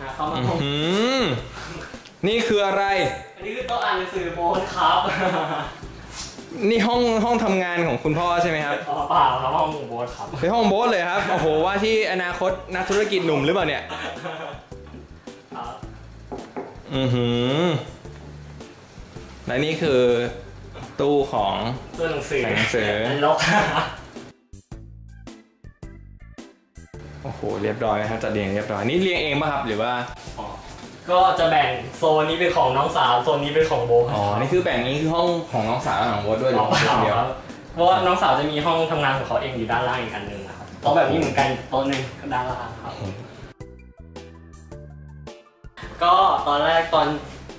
อะเข้ามาอื้อห้องหือนี่คืออะไร อันนี้คือโต๊ะอ่านหนังสือโบนครับ นี่ห้องห้องทำงานของคุณพ่อใช่ไหมครับอ๋อเปล่าครับห้องโบนครับ เป็นห้องโบ๊ทเลยครับ โอ้โห ว่าที่อนาคตนักธุรกิจหนุ่มหรือเปล่าเนี่ย ครับอือหือ และนี่คือตู้ของ ตัวหนังสือหนังสือนรก โอ้โหเรียบร้อยนะครับจัดเรียงเรียบร้อยนี่เรียงเองป่ะครับหรือว่าอ๋อก็จะแบ่งโซนนี้เป็นของน้องสาวโซนนี้เป็นของโบนอ๋อนี่คือแบ่งนี้คือห้องของน้องสาวกับของโบ๊ทด้วยหรือของโบ๊ทคนเดียวเพราะว่าน้องสาวจะมีห้องทำงานของเขาเองอยู่ด้านล่างอีกอันหนึ่งนะครับโต๊ะแบบนี้เหมือนกันโต๊ะหนึ่งก็ด้านล่างครับก็ตอนแรกตอน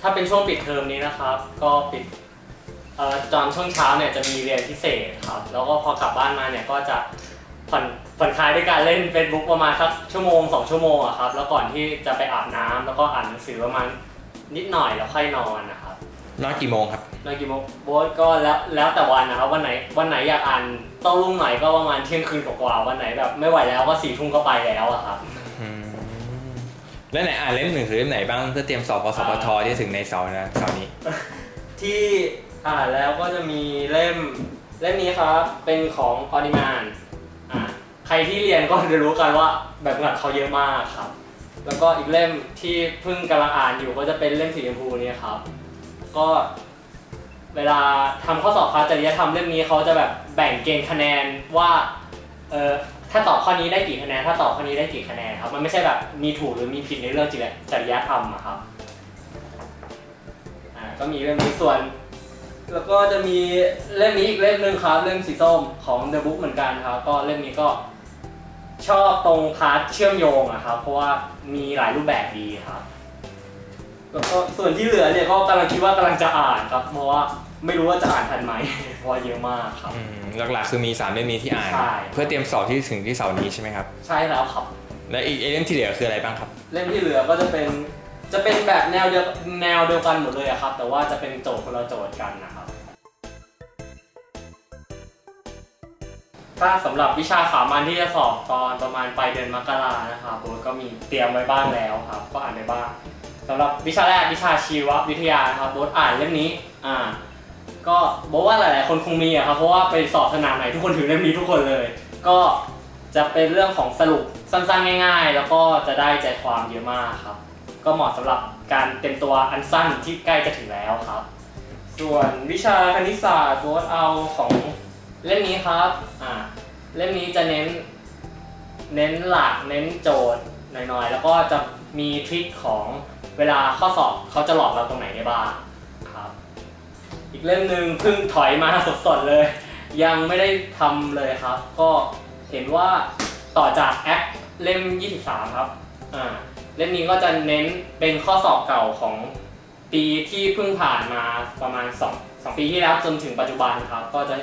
ถ้าเป็นช่วงปิดเทอมนี้นะครับ ก็ปิดเอ่อตอนช่วงเช้าเนี่ยจะมีเรียนพิเศษครับ แล้วก็พอกลับบ้านมาเนี่ยก็จะผ่อน ผ่อนคลายด้วยการเล่น Facebook ประมาณสักชั่วโมงสองชั่วโมงอะครับ แล้วก่อนที่จะไปอาบน้ำแล้วก็อ่านหนังสือประมาณนิดหน่อยแล้วค่อยนอนนะครับนอนกี่โมงครับนอนกี่โมงโบ๊ทก็แล้วแล้วแต่วันนะครับวันไหนวันไหนอยากอ่านต้องรุ่งหน่อยก็ประมาณเที่ยงคืนกว่าๆวันไหนแบบไม่ไหวแล้วก็สี่ทุ่มก็ไปแล้วอะครับอืมแล้วไหนอ่านเล่มหนึ่งคือเล่มไหนบ้างเพื่อเตรียมสอบกสปทที่ถึงในเสาร์นะเสาร์นี้ ที่อ่านแล้วก็จะมีเล่มเล่มนี้ครับเป็นของออนิมานอ่า ใครที่เรียนก็จะรู้กันว่าแบบงานเขาเยอะมากครับ แล้วก็อีกเล่มที่เพิ่งกำลังอ่านอยู่ก็จะเป็นเล่มสีชมพูนี่ครับ ก็เวลาทำข้อสอบคลาสจริยธรรมเล่มนี้เขาจะแบบแบ่งเกณฑ์คะแนนว่าเออถ้าตอบข้อนี้ได้กี่คะแนน ถ้าตอบข้อนี้ได้กี่คะแนนครับ มันไม่ใช่แบบมีถูกหรือมีผิดในเรื่องจริยจริยธรรมอะครับอ่าก็มีเล่มนี้ส่วน แล้วก็จะมีเล่มนี้อีกเล่มหนึ่งครับ เล่มสีส้มของ The Book เหมือนกันครับ ก็เล่มนี้ก็ ชอบตรงพาร์ทเชื่อมโยงอะครับ เพราะว่ามีหลายรูปแบบดีครับแล้วก็ส่วนที่เหลือเนี่ยก็กำลังคิดว่ากำลังจะอ่านครับ เพราะว่าไม่รู้ว่าจะอ่านทันไหม เพราะว่าเยอะมากครับ อืมหลักๆคือมีสามเล่มนี้ที่อ่าน ใช่ เพื่อเตรียมสอบที่ถึงที่เสาร์นี้ใช่ไหมครับ ใช่แล้วครับ และอีกเล่มที่เหลือคืออะไรบ้างครับ เล่มที่เหลือก็จะเป็นจะเป็นแบบแนวเดียวแนวเดียวกันหมดเลยอะครับ แต่ว่าจะเป็นโจทย์คนละโจทย์กันนะครับ ถ้าสำหรับวิชาสามัญที่จะสอบตอนประมาณปลายเดือนมกรานะครับโบ๊ทก็มีเตรียมไว้บ้างแล้วครับ ก็อ่านไปบ้างสำหรับวิชาแรกวิชาชีววิทยานะครับโบ๊ทอ่านเล่มนี้อ่าก็บอกว่าหลาย ๆ คนคงมีอะครับเพราะว่าไปสอบสนามไหนทุกคนถือเล่มนี้ทุกคนเลย ก็จะเป็นเรื่องของสรุปสั้น ๆ ง่าย ๆ แล้วก็จะได้ใจความเยอะมากครับ ก็เหมาะสำหรับการเต็มตัวอันสั้นที่ใกล้จะถึงแล้วครับ ส่วนวิชาคณิตศาสตร์โบ๊ทเอาของเล่มนี้ครับอ่า เล่มนี้จะเน้นเน้นหลักเน้นโจทย์หน่อยๆ แล้วก็จะมีทริคของเวลาข้อสอบเขาจะหลอกเราตรงไหนได้บ้างครับ อีกเล่มหนึ่งเพิ่งถอยมาสดๆเลย ยังไม่ได้ทำเลยครับ ก็เห็นว่าต่อจากแอคเล่ม 23 ครับอ่าเล่มนี้ก็จะเน้นเป็นข้อสอบเก่าของปีที่เพิ่งผ่านมาประมาณ2 2ปีที่แล้วจนถึงปัจจุบันครับ ก็จะ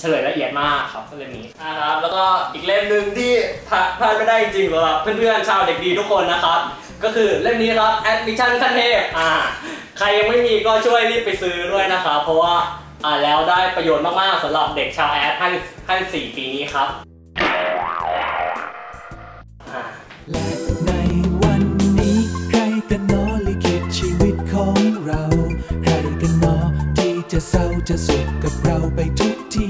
เฉลยละเอียดมากครับเล่มนี้นะครับแล้วก็อีกเล่มหนึ่งที่พลาดไม่ได้จริงๆสำหรับเพื่อนๆชาวเด็กดีทุกคนนะครับ ก็คือเล่มนี้ครับ Admission ขั้นเทพอ่าใครยังไม่มีก็ช่วยรีบไปซื้อด้วยนะครับเพราะว่าอ่านแล้วได้ประโยชน์มากๆสำหรับเด็กชาวแอด50 54ปีนี้ครับ จะเศร้าจะสุขกับเราไปทุกที